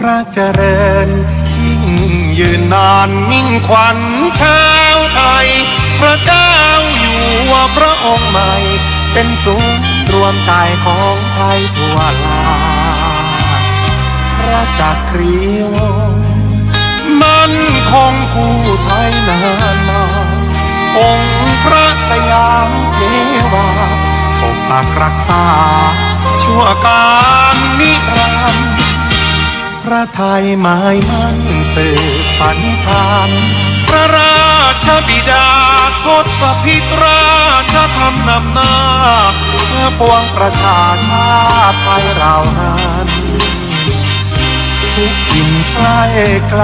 พระเจริญ ยิ่งยืนนานมิ่งขวัญชาวไทย พระเจ้าอยู่หัวพระองค์ใหม่ เป็นศูนย์รวมใจของไทยทั่วลาพระจักรีวงมันคงคู่ไทยนานมา องค์พระสยามเทวาปกปักรักษา ชั่วการนิรันดร์ พระไทยหมายมั่นสืบปณิธาน พระราชบิดาทศพิตราชธรรมนำหน้าเพื่อปวงประชาชาติไทยเรานั้นทุกถิ่นใกล้ไกล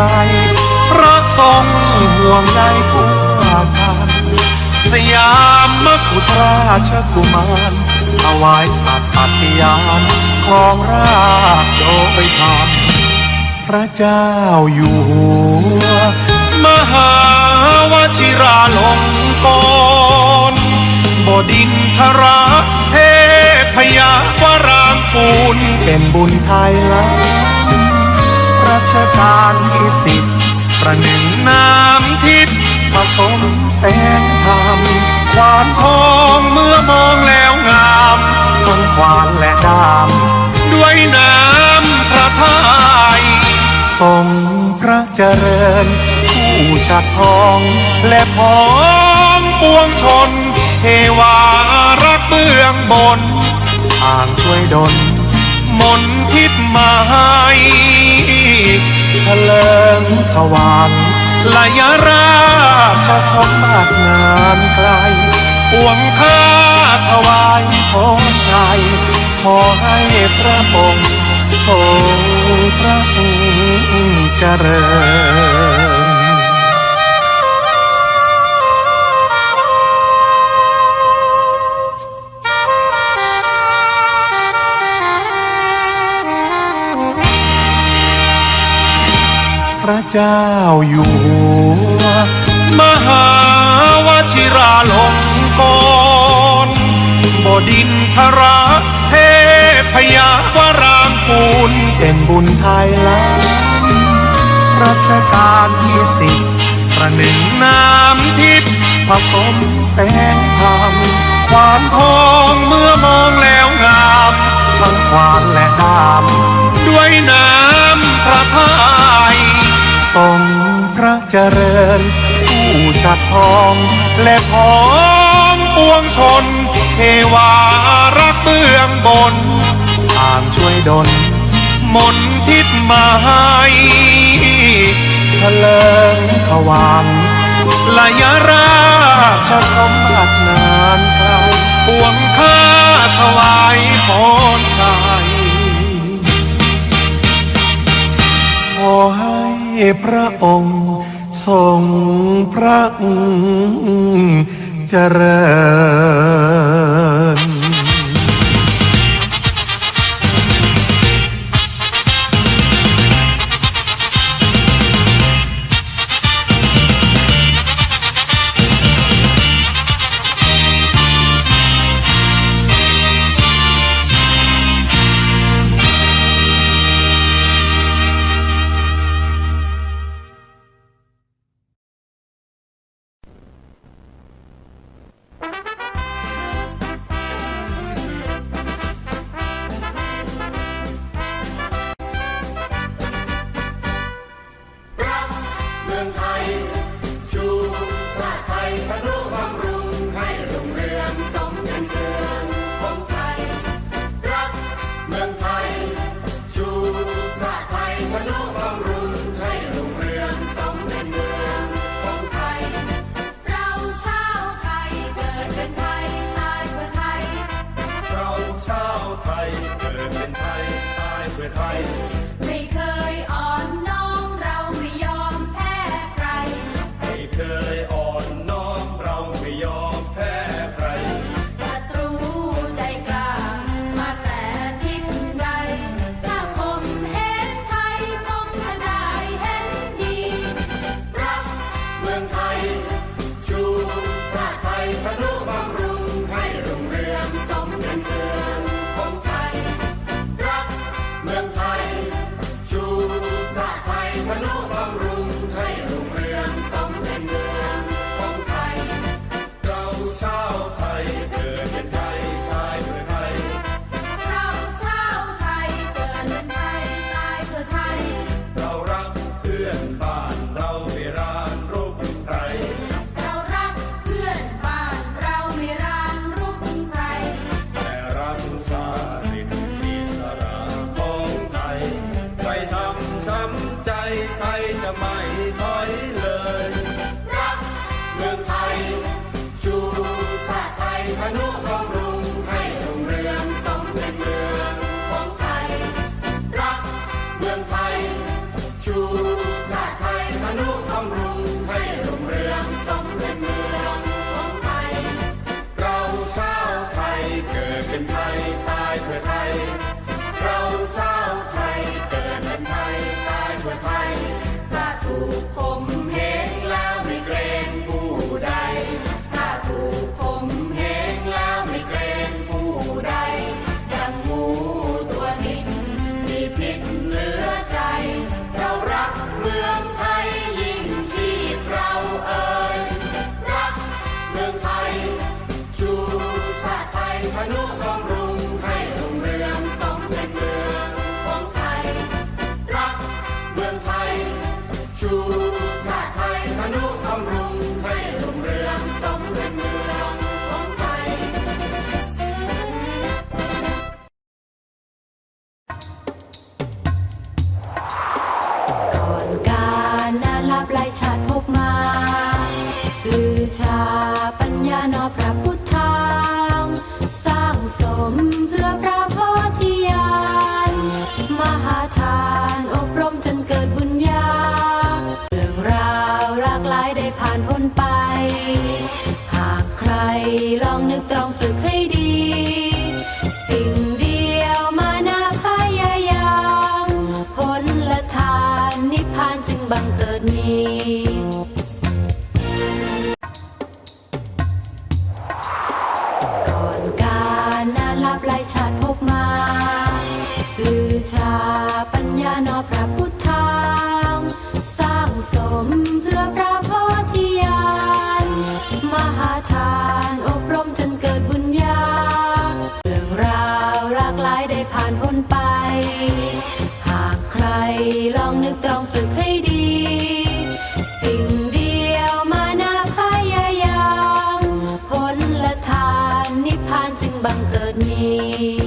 พระทรงห่วงใยทั่วกันสยามมกุฎราชกุมารถวายสัตย์ปฏิญาณครองราชโดยธรรม พระเจ้าอยู่หัว มหาวชิราลงกรณ์บดินทระเทพยาวรางกูลเป็นบุญไทยล้ำรัชกาลที่สิบประหนึ่งน้ำทิพย์ผสมแสงธรรมควานทองเมื่อมองแล้วงามทั้งควานและดาม ด้วยน้ำพระทัย ทรงพระเจริญ ผู้ชัดทองและพ้องปวงชน เทวารักเบื้องบนทางช่วยดลมนทิศมาให้เลิงทวารลายราชสมบัตินานไกลปวงข้าถวายพรชัยขอให้พระองค์ทรง เจริญ พระเจ้าอยู่หัวมหาวชิราลงกรณ์บดินทระเทพยาวรางกูลเป็นบุญไทยล้ำ รัชกาลที่สิบประหนึ่งน้ำทิพย์ผสมแสงธรรมความทองเมื่อมองแล้วงามทั้งควานและดามด้วยน้ำพระทัยทรงพระเจริญ ผู้ชัดทอง และพ้องปวงชนเทวารักเบื้องบนทางช่วยดลมนทิศมาให้ เลิงขวางลายราชสมบัตินานไกลปวงข้าถวายพรชัยขอให้พระองค์ทรงพระเจริญ ชาติพบมาลือชาปัญญานอพระพุทธาง สร้างสมเพื่อพระโพธิญาณมหาทานอบรมจนเกิดบุญญา เรื่องราวหลากหลายได้ผ่านพ้นไป ก่อนการนั้รับไล่ชาติพบมาหรือชา mim.